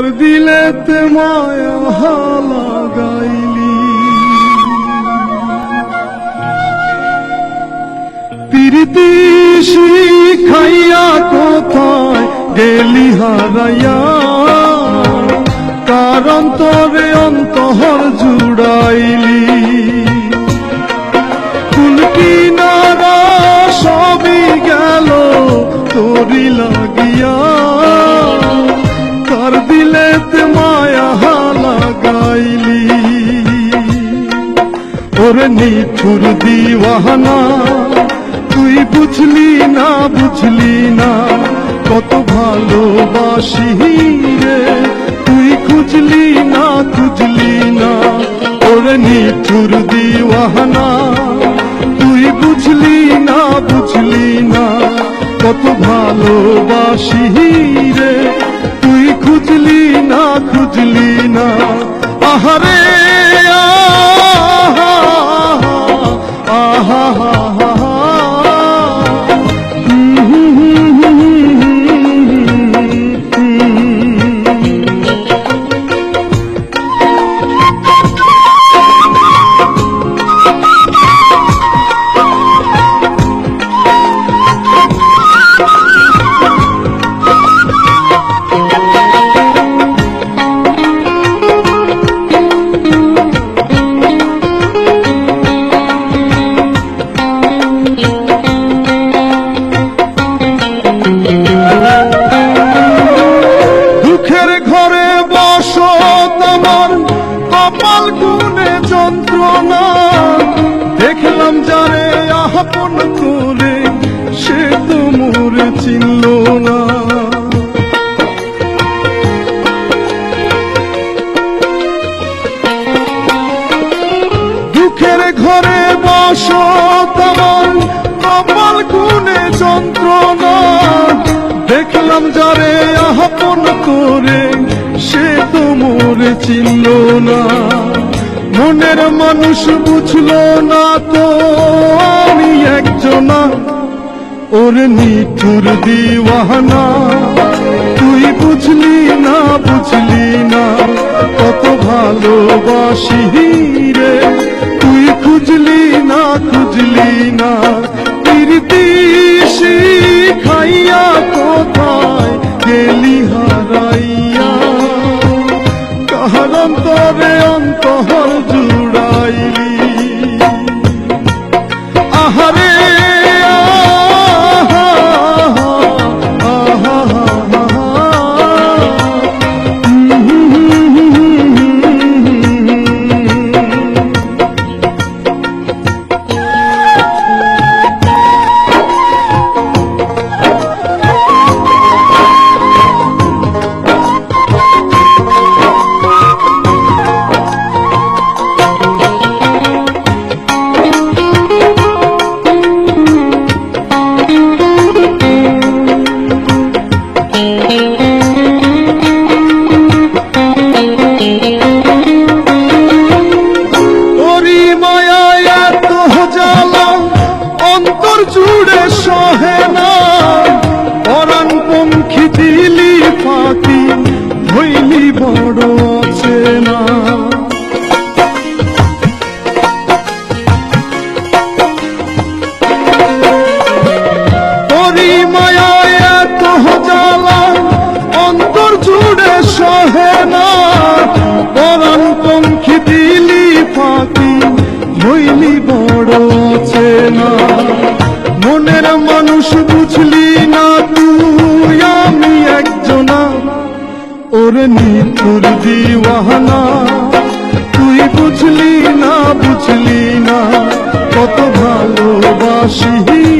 কার দিলেতে মায়া লাগাইলি প্রীতি শিখাইয়া কোথায় গেলি হারাইয়া? কারণ তরে অন্তহর জুড়াইলি? ওরে নিঠুর দিওয়ানা। তুই বুঝলি না বুঝলি না, কত ভালোবাসি রে। তুই খুঁজলি না খুঁজলি না ওরে নিঠুর দিওয়ানা। তুই বুঝলি না বুঝলি না, কত ভালোবাসি রে। তুই খুঁজলি না খুঁজলি না আহারে আহা আহা কপাল গুনে যন্ত্রণা। দেখলাম যারে আপন করে, সে তো চিনল না। দুঃখের ঘরে বসো তোমার কপাল গুনে যন্ত্রণা। দেখলাম যারে আপন করে, সে তো চিনল না। মনের মানুষ বুঝলো না তো, আমি একজনা। ওর নিঠুর দিওয়ানা, তুই বুঝলি না বুঝলি না, কত ভালোবাসি রে। তুই খুঁজলি না খুঁজলি না প্রীতি শিখাইয়া কোথায় গেলি? কাহার অন্তরে অন্তর বড় আছে না। ওরি মায়া এত জ্বালা, অন্তর জুড়ে সহে না। পরাণ পঙ্খী দিলি পাখি হইলি বড় বুঝলি না কত ভালোবাসি।